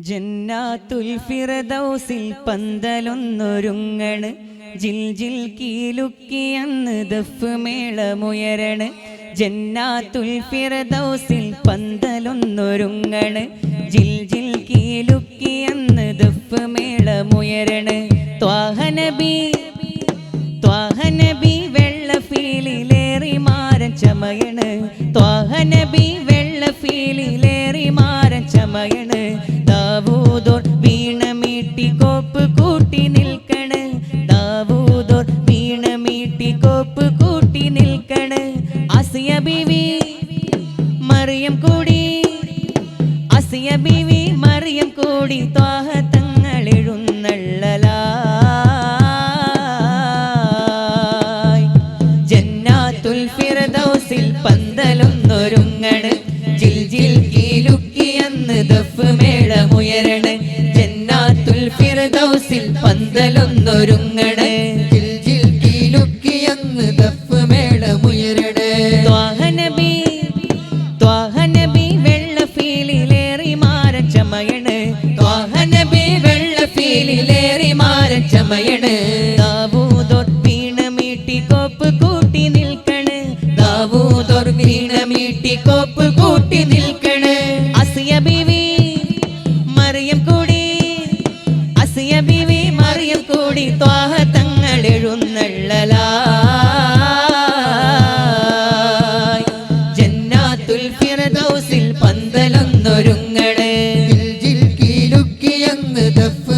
ജന്നാത്തുൽ ഫിറദൗസിൽ പന്തലൊന്നൊരുങ്ങണ്. ജിൽ ജിൽ കീലുക്കിയെന്ന് ദഫ് മേളമുയരണ്. ജന്നാത്തുൽ ഫിറദൗസിൽ പന്തലൊന്നൊരുങ്ങണ്. ജിൽ ജിൽ കീലുക്കിയെന്ന് ദഫ് മേളമുയരണ്. ത്വാഹനബീ അസിയ ബിവി മറിയം കൂടി ത്വാഹത്തങ്ങൾ എഴുന്നള്ളലാ ജന്നാത്തുൽ ഫിറദൗസിൽ പന്തലൊന്നൊരുങ്ങണ്. ജിൽ ജിൽ കീലുക്കിയെന്ന് ദഫ് മേളമുയരണ്. ജന്നാത്തുൽ ഫിറദൗസിൽ പന്തലൊന്നൊരുങ്ങണ്. കോപ്പ് കൂട്ടി അസിയ ബിവി മറിയം കൂടി. അസിയ ബിവി മറിയം കൂടി. ത്വാഹ തങ്ങൾ എഴുന്നള്ളലാ ജന്നാത്തുൽ ദഫ്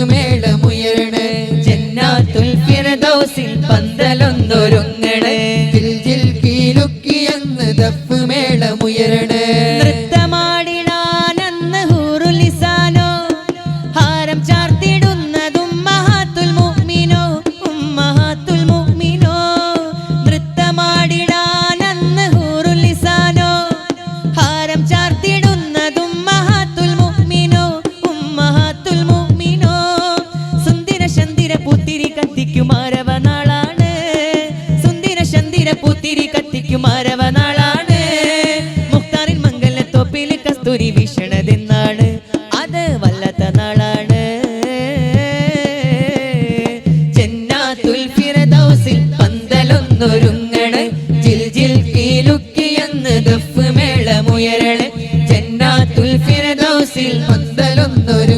Adoro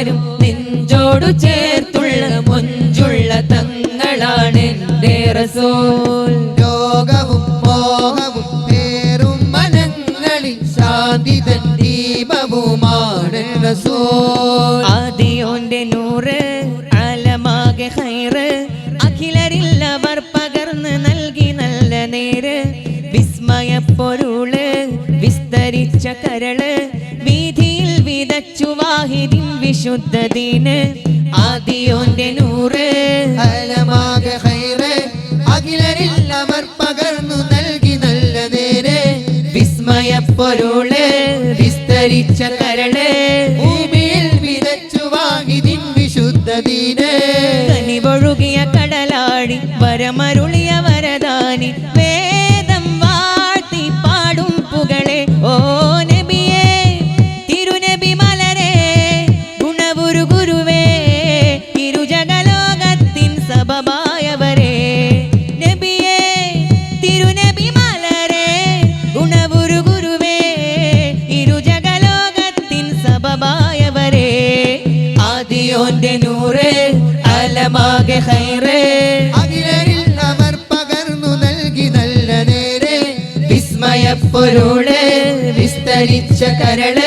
പോരും നെഞ്ചോടു ചേർത്തുള്ള മൊഞ്ചുള്ള തങ്ങളാണ് എന്റെ റസൂൽ. രോഗവും മോഹവും പേരും മനങ്ങളിൽ ശാന്തി തൻ ദീപവുമാണ് റസൂൽ. നൂറ് അലമാകെ ഹൈറ് അഖിലരില്ലവർ പകർന്ന് നൽകി നല്ല നേര്. വിസ്മയപ്പൊരുൾ വിസ്തരിച്ച കരൾ വിശുദ്ധ വിശുദ്ധദീന് ആദിയോന്റെ നൂറ്. അലമാകെ ഹൈറ്. അഖിലരിൽ അവർ പകർന്നു നൽകി നല്ല നേര്. വിസ്മയ പൊരുൾ വിസ്തരിച്ച കരൾ. ഭൂമിയിൽ വിതച്ചു വാങ്ങിതിൻ വിശുദ്ധദീന് കനിവൊഴുകിയ കടലാടി വരമരുളിയ വരദാനി. വേദം വാഴ്ത്തി പാടും പുകളെ. ഓ സബമായവരെ നബിയേ തിരുനബി മലരെ ഗുണവുരു ഗുരുവേ ഇരുജഗലോകത്തിൻ സബമായവരെ ആദിയോന്റെ നൂറ് അലമാകെ ഹൈറ്. അഖിലരിൽ അവർ പകർന്നു നൽകി നല്ല നേരെ. വിസ്മയ പൊരുൾ വിസ്തരിച്ച കരൾ.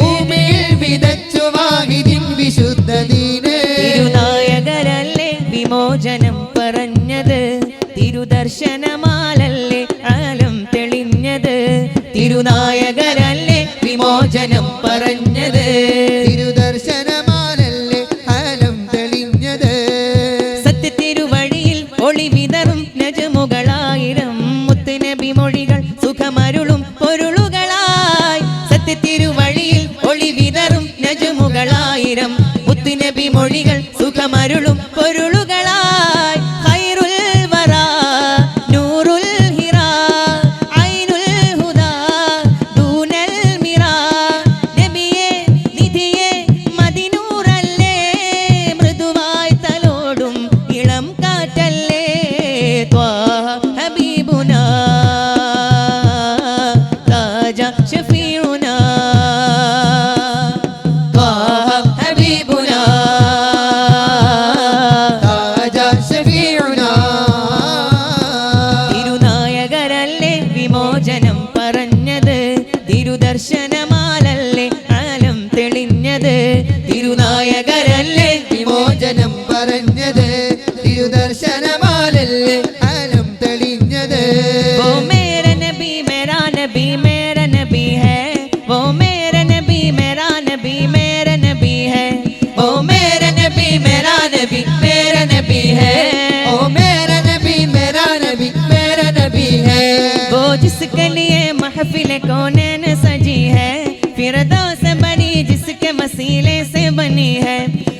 ഭൂമിയിൽ വിതച്ചു വാങ്ങിതിൻ വിശുദ്ധദീന് തിരുനായകരല്ലേ വിമോചനം. वो मेरा नबी मेरा नबी मेरा नबी है। वो मेरा नबी मेरा नबी मेरा नबी है। वो मेरा नबी मेरा नबी मेरा नबी है। ओ मेरा नबी मेरा नबी मेरा नबी है। वो जिसके लिए महफिल कौनैन सजी है। फिरदौस बनी जिसके वसीले से बनी है।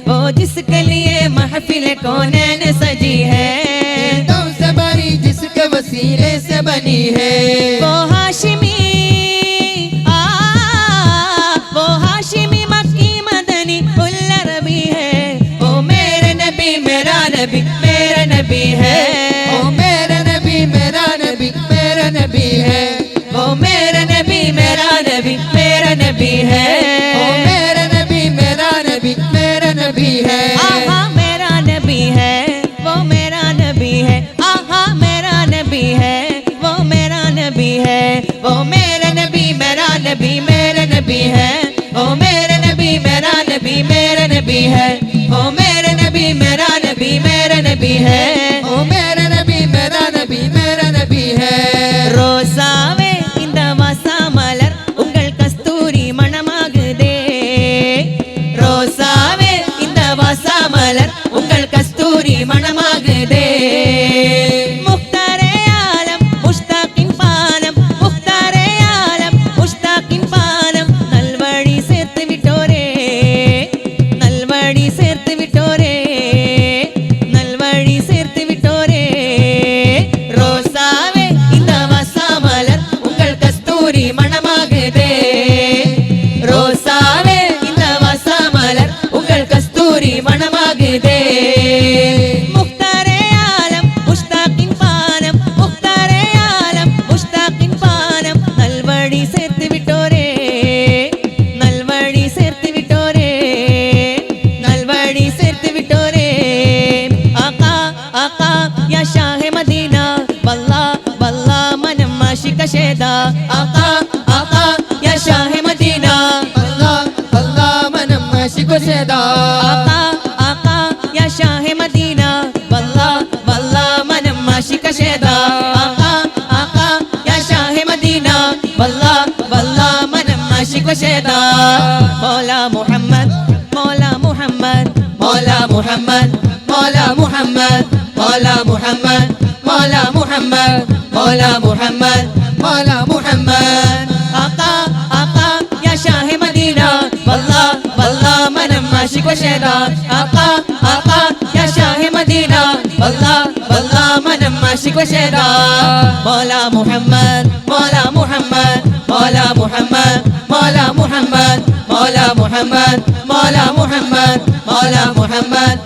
वो जिसके लिए महफिल कौनैन वसीले से बनी है। वो हाशिमी आ वो हाशिमी मक्की मदनी रबी है। वो मेरे नबी मेरा नबी मेरा नबी है। ओ मेरा नबी मेरा नबी मेरा नबी है। वो मेरा नबी मेरा नबी मेरा नबी है। नबी है। ओ मेरे नबी मेरा नबी मेरे नबी है। ओ मेरे नबी मेरा नबी मेरे नबी है। ओ मेरे नबी मेरा नबी मेरा नबी है। ரோசாவே இந்த மசா மலர் உங்கள் கஸ்தூரி மணமாகுதே ரோசாவே இந்த வசா மலர் உங்கள் கஸ்தூரி மணமா மணமா والله والله من عاشق وشيدا مولا محمد مولا محمد مولا محمد مولا محمد مولا محمد مولا محمد مولا محمد مولا محمد آقا آقا يا شاه مدينة والله والله من عاشق وشيدا آقا آقا يا شاه مدينة والله আশিক সেরা মালা মোহাম্মদ মালা মোহাম্মদ মালা মোহাম্মদ মালা মোহাম্মদ মালা মোহাম্মদ মালা মোহাম্মদ মালা মোহাম্মদ